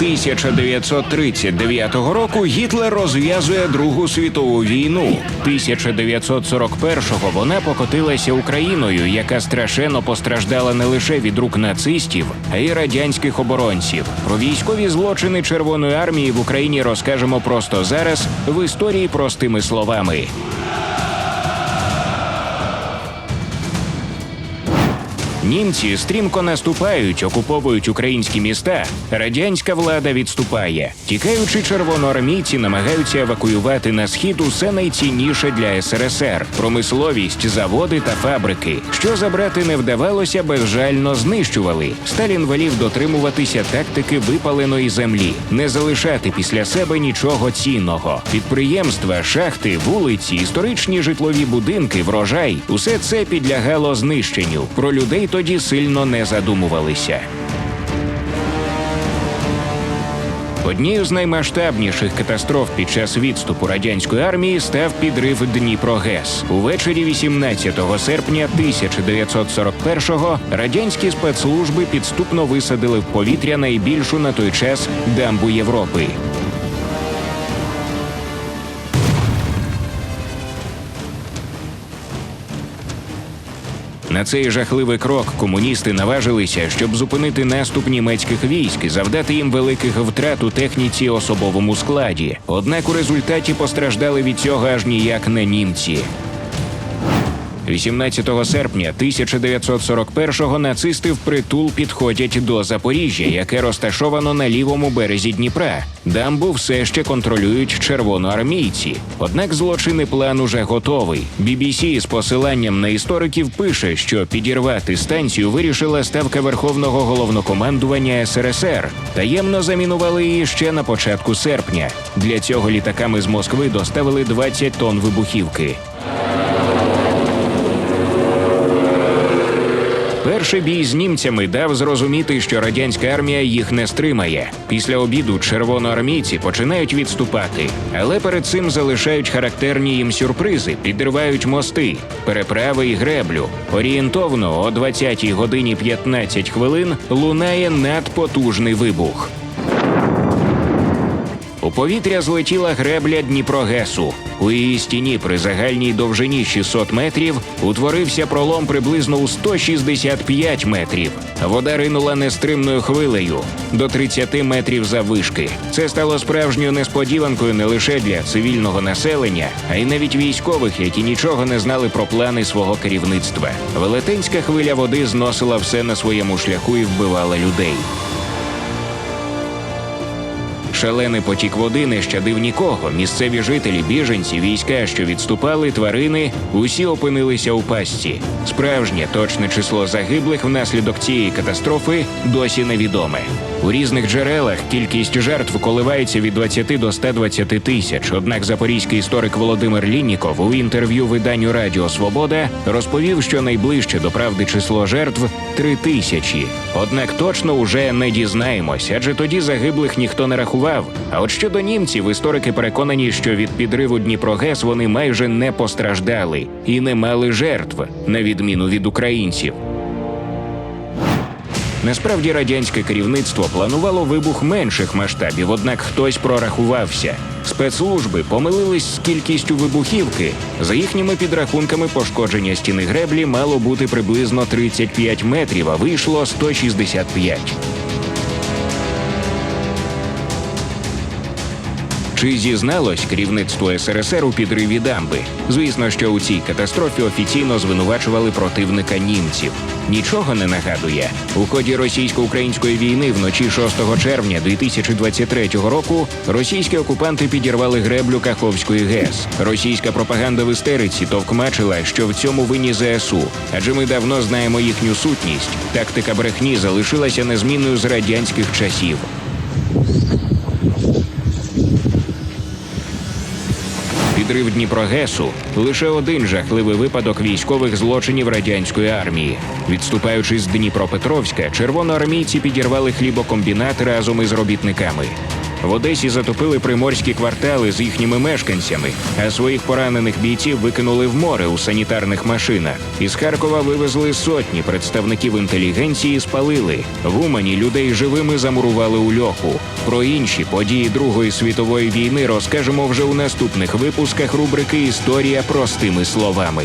1939 року Гітлер розв'язує Другу світову війну. 1941-го вона покотилася Україною, яка страшенно постраждала не лише від рук нацистів, а й радянських оборонців. Про військові злочини Червоної армії в Україні розкажемо просто зараз в історії простими словами. Німці стрімко наступають, окуповують українські міста. Радянська влада відступає. Тікаючи, червоноармійці намагаються евакуювати на схід усе найцінніше для СРСР промисловість, заводи та фабрики. Що забрати не вдавалося, безжально знищували. Сталін велів дотримуватися тактики випаленої землі, не залишати після себе нічого цінного. Підприємства, шахти, вулиці, історичні житлові будинки, врожай усе це підлягало знищенню. Про людей тоді сильно не задумувалися. Однією з наймасштабніших катастроф під час відступу радянської армії став підрив Дніпрогес. Увечері 18 серпня 1941-го радянські спецслужби підступно висадили в повітря найбільшу на той час дамбу Європи. На цей жахливий крок комуністи наважилися, щоб зупинити наступ німецьких військ і завдати їм великих втрат у техніці особовому складі. Однак у результаті постраждали від цього аж ніяк не німці. 18 серпня 1941-го нацисти впритул підходять до Запоріжжя, яке розташовано на лівому березі Дніпра. Дамбу все ще контролюють червоноармійці. Однак злочинний план уже готовий. BBC з посиланням на істориків пише, що підірвати станцію вирішила ставка Верховного головнокомандування СРСР. Таємно замінували її ще на початку серпня. Для цього літаками з Москви доставили 20 тонн вибухівки. Перший бій з німцями дав зрозуміти, що радянська армія їх не стримає. Після обіду червоноармійці починають відступати, але перед цим залишають характерні їм сюрпризи, підривають мости, переправи і греблю. Орієнтовно о 20 годині 15 хвилин лунає надпотужний вибух. У повітря злетіла гребля Дніпрогесу. У її стіні при загальній довжині 600 метрів утворився пролом приблизно у 165 метрів. Вода ринула нестримною хвилею до 30 метрів заввишки. Це стало справжньою несподіванкою не лише для цивільного населення, а й навіть військових, які нічого не знали про плани свого керівництва. Велетенська хвиля води зносила все на своєму шляху і вбивала людей. Шалений потік води не щадив нікого. Місцеві жителі, біженці, війська, що відступали, тварини, усі опинилися у пастці. Справжнє точне число загиблих внаслідок цієї катастрофи досі невідоме. У різних джерелах кількість жертв коливається від 20 до 120 тисяч. Однак запорізький історик Володимир Лінніков у інтерв'ю виданню Радіо Свобода розповів, що найближче до правди число жертв три тисячі. Однак точно уже не дізнаємось, адже тоді загиблих ніхто не рахував. А от щодо німців, історики переконані, що від підриву Дніпрогес вони майже не постраждали і не мали жертв, на відміну від українців. Насправді радянське керівництво планувало вибух менших масштабів, однак хтось прорахувався. Спецслужби помилились з кількістю вибухівки. За їхніми підрахунками, пошкодження стіни греблі мало бути приблизно 35 метрів, а вийшло 165. Чи зізналось керівництво СРСР у підриві дамби? Звісно, що у цій катастрофі офіційно звинувачували противника німців. Нічого не нагадує. У ході російсько-української війни вночі 6 червня 2023 року російські окупанти підірвали греблю Каховської ГЕС. Російська пропаганда в істериці товкмачила, що в цьому винні ЗСУ, адже ми давно знаємо їхню сутність. Тактика брехні залишилася незмінною з радянських часів. Підрив Дніпрогесу лише один жахливий випадок військових злочинів радянської армії. Відступаючи з Дніпропетровська, червоноармійці підірвали хлібокомбінат разом із робітниками. В Одесі затопили приморські квартали з їхніми мешканцями, а своїх поранених бійців викинули в море у санітарних машинах. Із Харкова вивезли сотні представників інтелігенції, спалили. В Умані людей живими замурували у льоху. Про інші події Другої світової війни розкажемо вже у наступних випусках рубрики Історія простими словами.